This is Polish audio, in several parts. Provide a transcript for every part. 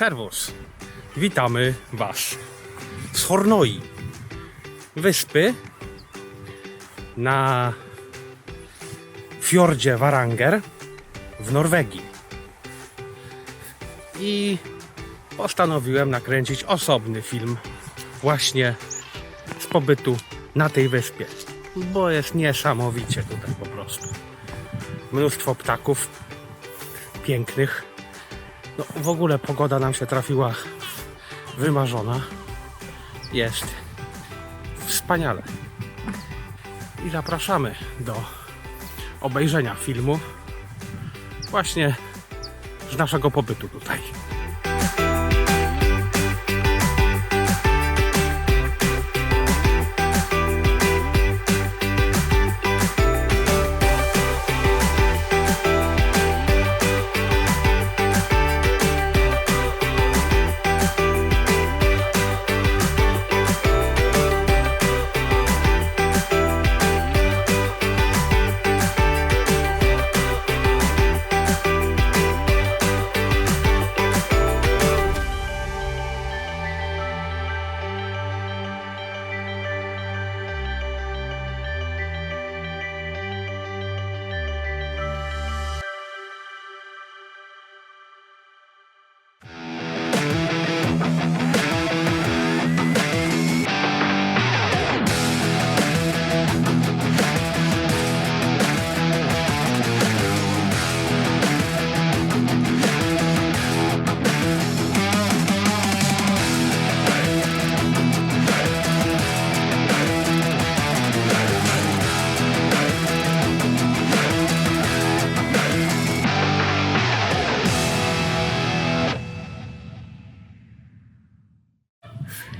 Serwus. Witamy Was z Hornoi. Wyspy na fiordzie Varanger w Norwegii. I postanowiłem nakręcić osobny film właśnie z pobytu na tej wyspie. Bo jest niesamowicie tutaj po prostu. Mnóstwo ptaków pięknych. No, w ogóle pogoda nam się trafiła wymarzona. Jest wspaniale. I zapraszamy do obejrzenia filmu właśnie z naszego pobytu tutaj.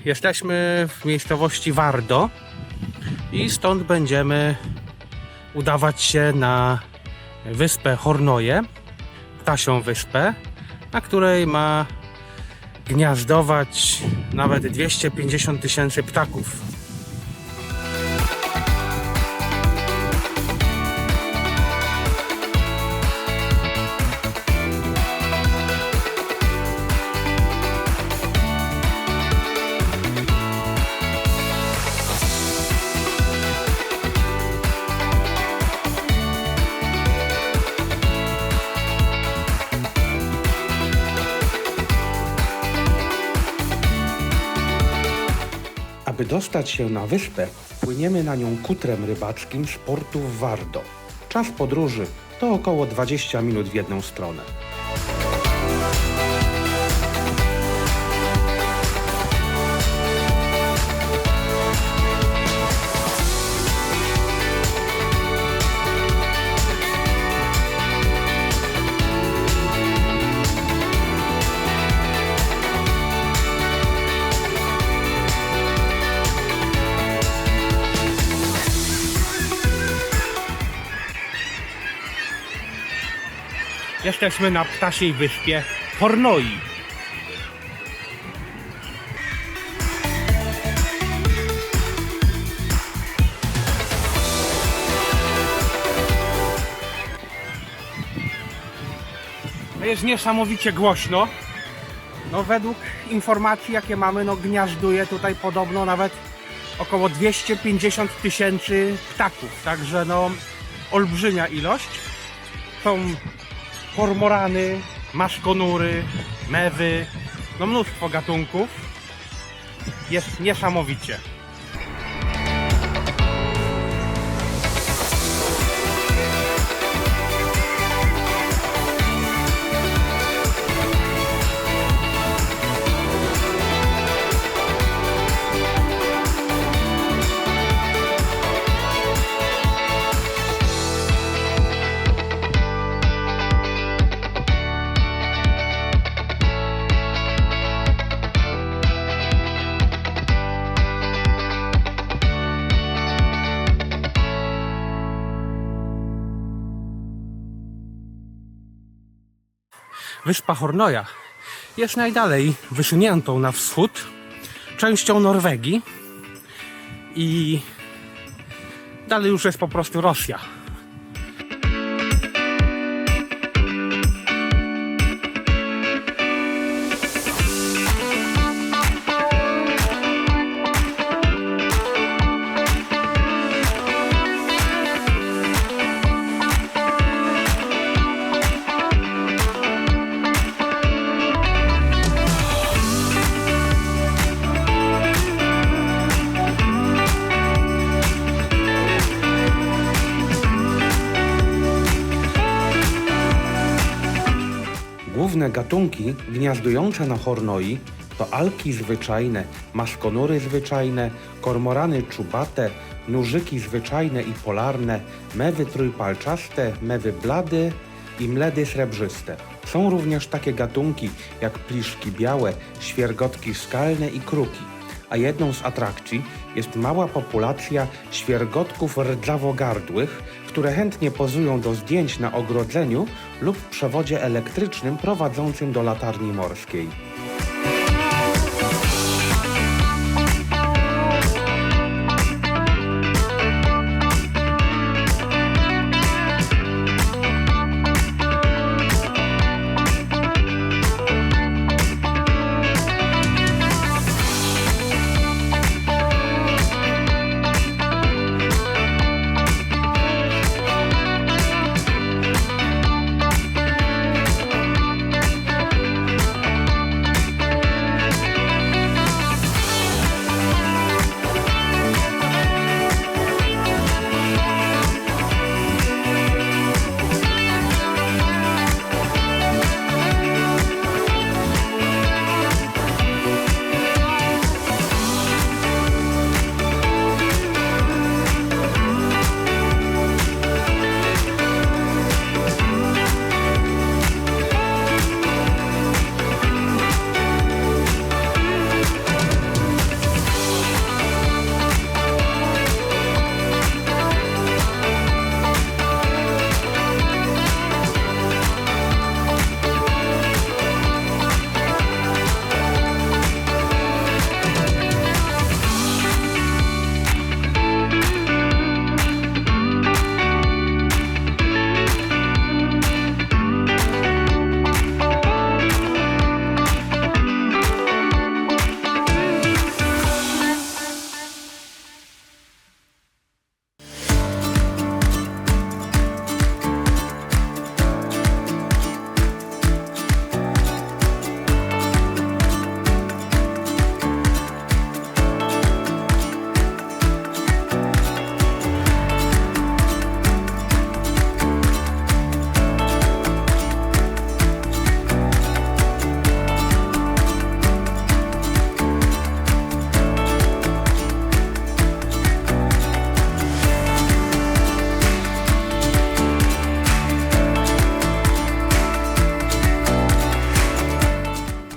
Jesteśmy w miejscowości Wardo i stąd będziemy udawać się na wyspę Hornoje, ptasią wyspę, na której ma gniazdować nawet 250 tysięcy ptaków. Aby dostać się na wyspę, płyniemy na nią kutrem rybackim z portu Wardo. Czas podróży to około 20 minut w jedną stronę. Jesteśmy na ptasiej wyspie Hornoi. No Jest niesamowicie głośno. No według informacji jakie mamy, no gniazduje tutaj podobno nawet około 250 tysięcy ptaków. Także no olbrzymia ilość. Są kormorany, maszkonury, mewy, no mnóstwo gatunków. Jest niesamowicie. Wyspa Hornoja jest najdalej wysuniętą na wschód częścią Norwegii i dalej już jest po prostu Rosja. Inne gatunki gniazdujące na Hornoi to alki zwyczajne, maskonury zwyczajne, kormorany czubate, nużyki zwyczajne i polarne, mewy trójpalczaste, mewy blady i mledy srebrzyste. Są również takie gatunki jak pliszki białe, świergotki skalne i kruki. A jedną z atrakcji jest mała populacja świergotków rdzawogardłych, które chętnie pozują do zdjęć na ogrodzeniu lub przewodzie elektrycznym prowadzącym do latarni morskiej.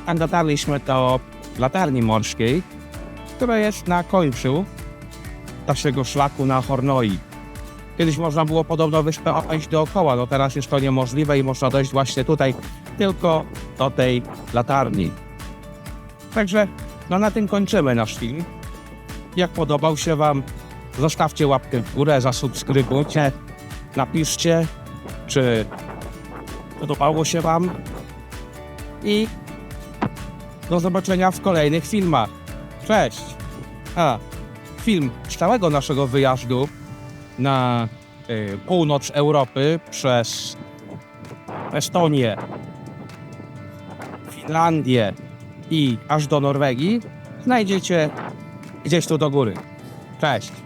A dotarliśmy do latarni morskiej, która jest na końcu naszego szlaku na Hornoi. Kiedyś można było podobno wyspę obejść dookoła, no teraz jest to niemożliwe i można dojść właśnie tutaj tylko do tej latarni. Także no na tym kończymy nasz film. Jak podobał się Wam, zostawcie łapkę w górę, zasubskrybujcie, napiszcie, czy podobało się Wam i do zobaczenia w kolejnych filmach. Cześć! A, film całego naszego wyjazdu na y, północ Europy przez Estonię, Finlandię i aż do Norwegii znajdziecie gdzieś tu do góry. Cześć!